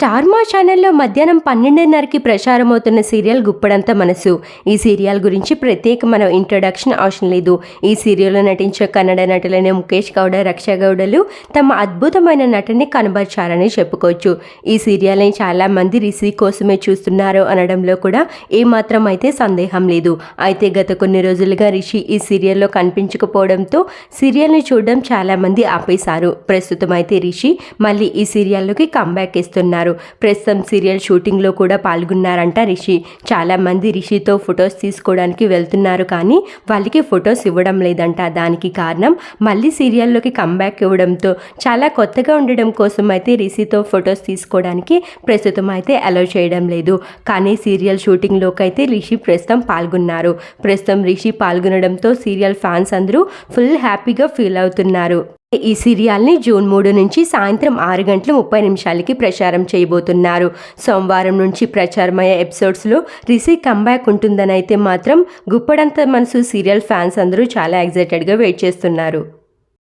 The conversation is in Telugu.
స్టార్ మా ఛానల్లో మధ్యాహ్నం పన్నెండున్నరకి ప్రసారమవుతున్న సీరియల్ గుప్పడంత మనసు. ఈ సీరియల్ గురించి ప్రత్యేక మనం ఇంట్రొడక్షన్ అవసరం లేదు. ఈ సీరియల్లో నటించే కన్నడ నటులైన ముఖేష్ గౌడ రక్ష గౌడలు తమ అద్భుతమైన నటని కనబరిచారని చెప్పుకోవచ్చు. ఈ సీరియల్ని చాలామంది రిసీ కోసమే చూస్తున్నారు అనడంలో కూడా ఏమాత్రం అయితే సందేహం లేదు. అయితే గత కొన్ని రోజులుగా రిషి ఈ సీరియల్లో కనిపించకపోవడంతో సీరియల్ని చూడడం చాలామంది ఆపేశారు. ప్రస్తుతం అయితే రిషి మళ్ళీ ఈ సీరియల్లోకి కంబ్యాక్ ఇస్తున్నారు. ప్రస్తుతం సీరియల్ షూటింగ్లో కూడా పాల్గొన్నారంట రిషి. చాలా మంది రిషితో ఫొటోస్ తీసుకోవడానికి వెళ్తున్నారు కానీ వాళ్ళకి ఫొటోస్ ఇవ్వడం లేదంట. దానికి కారణం మళ్ళీ సీరియల్లోకి కంబ్యాక్ ఇవ్వడంతో చాలా కొత్తగా ఉండడం కోసం అయితే రిషితో ఫొటోస్ తీసుకోవడానికి ప్రస్తుతం అయితే అలౌ చేయడం లేదు. కానీ సీరియల్ షూటింగ్లోకి అయితే రిషి ప్రస్తుతం పాల్గొన్నారు. ప్రస్తుతం రిషి పాల్గొనడంతో సీరియల్ ఫ్యాన్స్ అందరూ ఫుల్ హ్యాపీగా ఫీల్ అవుతున్నారు. ఈ సీరియల్ని జూన్ మూడు నుంచి సాయంత్రం ఆరు గంటల ముప్పై నిమిషాలకి ప్రచారం చేయబోతున్నారు. సోమవారం నుంచి ప్రచారమయ్యే ఎపిసోడ్స్లో రిషి కంబ్యాక్ ఉంటుందని అయితే మాత్రం గుప్పడంత మనసు సీరియల్ ఫ్యాన్స్ అందరూ చాలా ఎగ్జైటెడ్గా వెయిట్ చేస్తున్నారు.